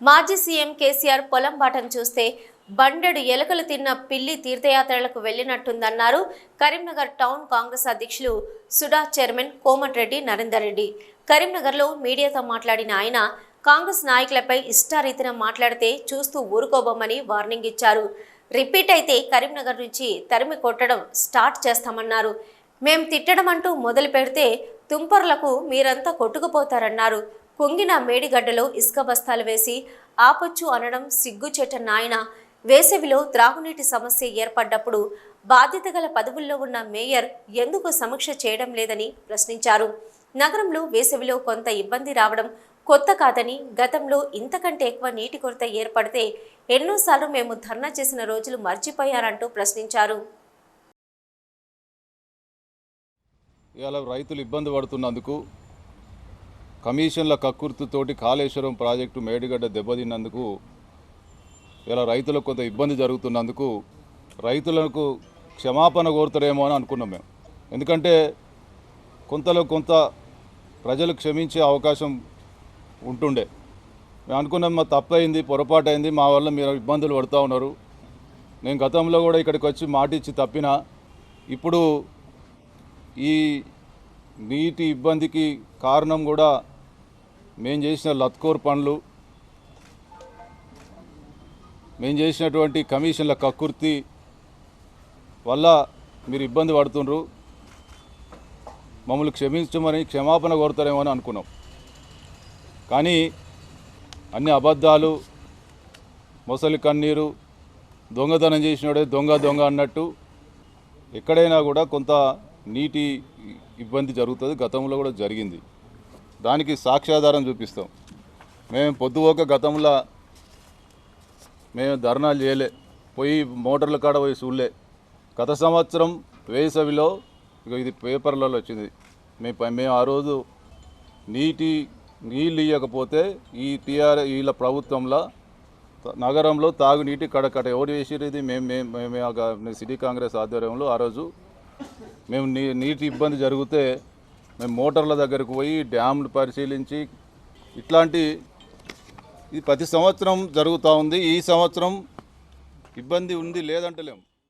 మాజీ సీఎం కేసీఆర్ పొలం బాటను చూస్తే బండెడు ఎలుకలు తిన్న పిల్లి తీర్థయాత్రలకు వెళ్ళినట్టుందన్నారు కరీంనగర్ టౌన్ కాంగ్రెస్ అధ్యక్షులు సుడా చైర్మన్ కోమటిరెడ్డి నరేందర్ రెడ్డి. కరీంనగర్లో మీడియాతో మాట్లాడిన ఆయన కాంగ్రెస్ నాయకులపై ఇష్టారీతిన మాట్లాడితే చూస్తూ ఊరుకోబోమని వార్నింగ్ ఇచ్చారు. రిపీట్ అయితే కరీంనగర్ నుంచి తరిమి కొట్టడం స్టార్ట్ చేస్తామన్నారు. మేం తిట్టడం అంటూ మొదలు పెడితే తుంపర్లకు మీరంతా కొట్టుకుపోతారన్నారు. కుంగిన మేడిగడ్డలో ఇసుక బస్తాలు వేసి ఆపొచ్చు అనడం సిగ్గుచేట నాయన. వేసవిలో త్రాగునీటి సమస్య ఏర్పడ్డప్పుడు బాధ్యత గల పదవుల్లో ఉన్న మేయర్ ఎందుకు సమీక్ష చేయడం లేదని ప్రశ్నించారు. నగరంలో వేసవిలో కొంత ఇబ్బంది రావడం కొత్త కాదని గతంలో ఇంతకంటే ఎక్కువ నీటి కొరత ఏర్పడితే ఎన్నోసార్లు మేము ధర్నా చేసిన రోజులు మర్చిపోయారంటూ ప్రశ్నించారు. ఇవాళ రైతులు ఇబ్బంది పడుతున్నందుకు కమిషన్ల కక్కుర్తితోటి కాళేశ్వరం ప్రాజెక్టు మేడిగడ్డ దెబ్బతిన్నందుకు ఇలా రైతులకు కొంత ఇబ్బంది జరుగుతున్నందుకు రైతులకు క్షమాపణ కోరుతారేమో అని అనుకున్నాం మేము. ఎందుకంటే కొంతలో కొంత ప్రజలు క్షమించే అవకాశం ఉంటుండే. మేము అనుకున్నాం మా తప్పైంది పొరపాటు అయింది మా వల్ల మీరు ఇబ్బందులు పడుతూ ఉన్నారు. నేను గతంలో కూడా ఇక్కడికి వచ్చి మాటిచ్చి తప్పిన ఇప్పుడు ఈ నీటి ఇబ్బందికి కారణం కూడా మేము చేసిన లత్కోర్ పనులు మేము చేసినటువంటి కమిషన్ల కక్కుర్తి వల్ల మీరు ఇబ్బంది పడుతుండ్రు. మమ్మల్ని క్షమించమని క్షమాపణ కోరుతారేమో అని అనుకున్నాం. కానీ అన్ని అబద్ధాలు మొసలి కన్నీరు దొంగతనం చేసినోడే దొంగ దొంగ అన్నట్టు ఎక్కడైనా కూడా కొంత నీటి ఇబ్బంది జరుగుతుంది. గతంలో కూడా జరిగింది. దానికి సాక్ష్యాధారం చూపిస్తాం. మేము పొద్దుపోక గతంలో మేము ధర్నాలు చేయలే. పోయి మోటార్ల కాడ పోయి చూడలే. గత సంవత్సరం వేసవిలో ఇక ఇది పేపర్లలో వచ్చింది. మేము ప- మేము ఆ రోజు నీటి నీళ్ళు ఇవ్వకపోతే ఈ టీఆర్ వీళ్ళ ప్రభుత్వంలో నగరంలో తాగునీటి కడకట. ఎవరు వేసిరు మేము మేము మేము ఆ సిటీ కాంగ్రెస్ ఆధ్వర్యంలో ఆ రోజు మేము నీ నీటి ఇబ్బంది జరిగితే మేము మోటార్ల దగ్గరకు పోయి డ్యామ్లు పరిశీలించి ఇట్లాంటి ఇది ప్రతి సంవత్సరం జరుగుతూ ఉంది. ఈ సంవత్సరం ఇబ్బంది ఉంది లేదంటలేము